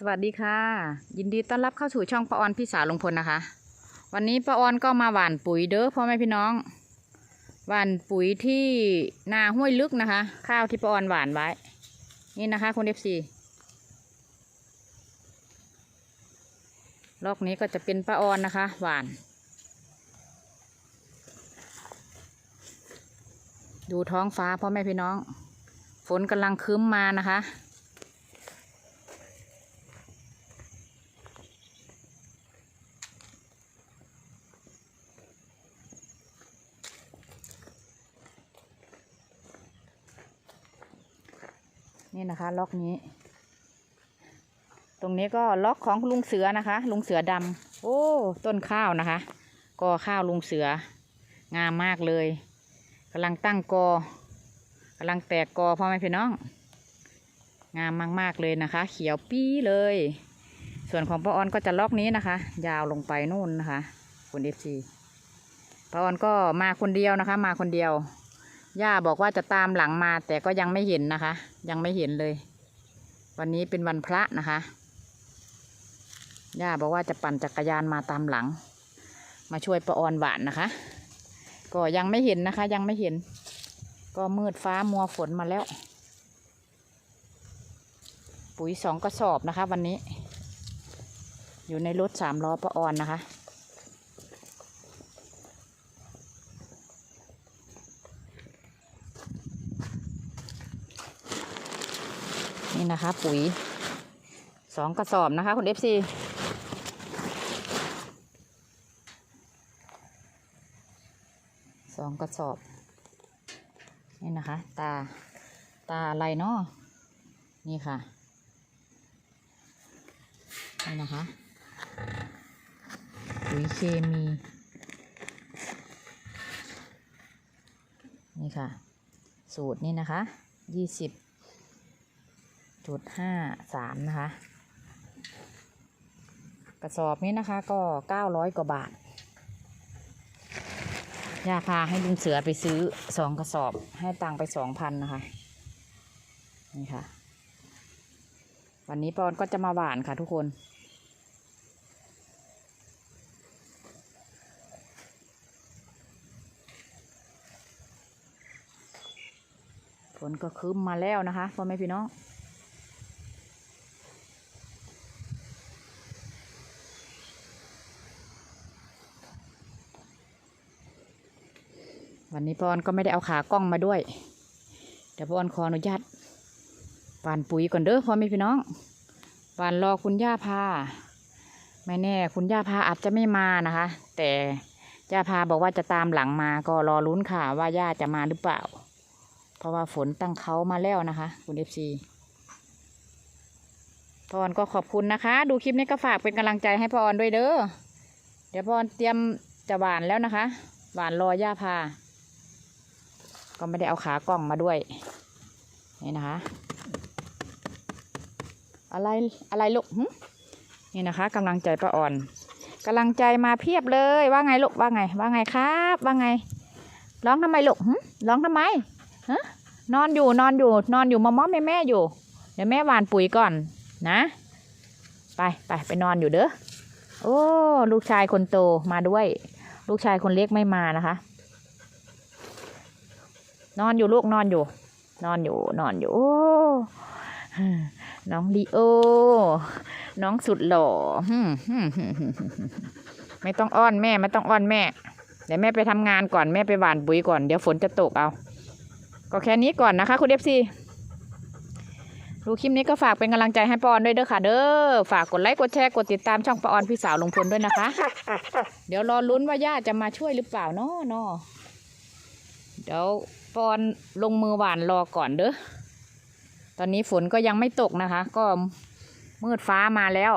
สวัสดีค่ะ ยินดีต้อนรับเข้าสู่ช่องป้าออนพี่สาวลุงพลนะคะ วันนี้ป้าออนก็มาหว่านปุ๋ยเด้อพ่อแม่พี่น้องหว่านปุ๋ยที่นาห้วยลึกนะคะ ข้าวที่ป้าออนหว่านไว้ นี่นะคะคุณเอฟซีลอกนี้ก็จะเป็นป้าออนนะคะ หว่าน ดูท้องฟ้าพ่อแม่พี่น้อง ฝนกำลังครึ้มมานะคะ นี่นะคะ ล็อกนี้ ตรงนี้ก็ล็อกของลุงเสือนะคะ ลุงเสือดำโอ้ ต้นข้าวนะคะก็ข้าวลุงเสือ งามมากเลยกำลังตั้งกอกำลังแตกกอพ่อแม่พี่น้อง งามมากๆเลยนะคะ เขียวปี้เลย ส่วนของป้าออนก็จะล็อกนี้นะคะ ยาวลงไปนู่นนะคะคุณเอฟซีป้าออนก็มาคนเดียวนะคะ มาคนเดียว ย่าบอกว่าจะตามหลังมา แต่ก็ยังไม่เห็นนะคะ ยังไม่เห็นเลย วันนี้เป็นวันพระนะคะ ย่าบอกว่าจะปั่นจักรยานมาตามหลัง มาช่วยประออนหวานนะคะ ก็ยังไม่เห็นนะคะ ยังไม่เห็น ก็มืดฟ้ามัวฝนมาแล้ว ปุ๋ยสองกระสอบนะคะ วันนี้ อยู่ในรถสามล้อประออนนะคะ นะคะ ปุ๋ยสองกระสอบนะคะคุณเอฟซีสองกระสอบ นี่นะคะ ตาตาอะไรเนาะนี่ค่ะนี่นะคะปุ๋ยเคมี นี่ค่ะ สูตรนี่นะคะยี่สิบ จุดห้าสามนะคะ กระสอบนี้นะคะก็เก้าร้อยกว่าบาทย่าพาให้ลุงเสือไปซื้อสองกระสอบให้ตังไปสองพันนะคะ นี่ค่ะ วันนี้ปอนก็จะมาหวานค่ะทุกคนฝนก็คืมมาแล้วนะคะพ่อแม่พี่น้อง วันนี้ปอนก็ไม่ได้เอาขากล้องมาด้วย เดี๋ยวปอนขออนุญาตปานปุ๋ยก่อนเด้อพ่อแม่พี่น้องปานรอคุณย่าพาไม่แน่ คุณย่าพาอาจจะไม่มานะคะ แต่ย่าพาบอกว่าจะตามหลังมาก็รอลุ้นค่ะ ว่าย่าจะมาหรือเปล่า เพราะว่าฝนตั้งเขามาแล้วนะคะ คุณเอฟซีพรก็ขอบคุณนะคะ ดูคลิปนี้ก็ฝากเป็นกำลังใจให้พรด้วยเด้อเดี๋ยวพรเตรียมจะหวานแล้วนะคะ หวานรอย่าพา ก็ไม่ได้เอาขากล้องมาด้วย นี่นะคะ อะไรอะไรลูกนี่นะคะกำลังใจป้าอ่อนกำลังใจมาเพียบเลยว่าไงลูกว่าไง ว่าไงครับ ว่าไง ร้องทำไมลูกร้องทำไมฮะนอนอยู่นอนอยู่ นอนอยู่มอมอแม่แม่อยู่ เดี๋ยวแม่หวานปุ๋ยก่อนนะ ไปไปไปนอนอยู่เด้อโอ้ ลูกชายคนโตมาด้วย ลูกชายคนเล็กไม่มานะคะ นอนอยู่ลูกนอนอยู่ นอนอยู่นอนอยู่โอ้น้องลีโอ น้องสุดหล่อไม่ต้องอ้อนแม่ไม่ต้องอ้อนแม่ เดี๋ยวแม่ไปทำงานก่อนแม่ไปหว่านปุ๋ยก่อนเดี๋ยวฝนจะตกเอา ก็แค่นี้ก่อนนะคะ คุณเอฟซีดูคลิปนี้ก็ฝากเป็นกำลังใจให้ปอนด้วยเด้อค่ะเด้อฝากกดไลค์กดแชร์กดติดตามช่องปออนพี่สาวลงพลด้วยนะคะ เดี๋ยวรอลุ้นว่าย่าจะมาช่วยหรือเปล่าเนาะเนาะ เดี๋ยวปออนลงมือหวานรอก่อนเด้อ ตอนนี้ฝนก็ยังไม่ตกนะคะ ก็มืดฟ้ามาแล้ว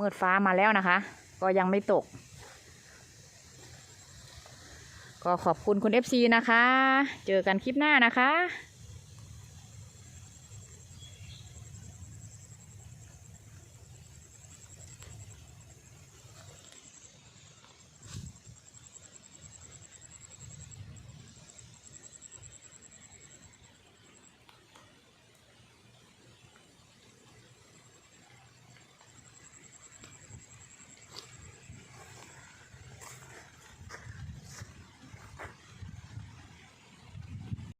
มืดฟ้ามาแล้วนะคะ ก็ยังไม่ตก ก็ขอบคุณคุณ FC นะคะ เจอกันคลิปหน้านะคะ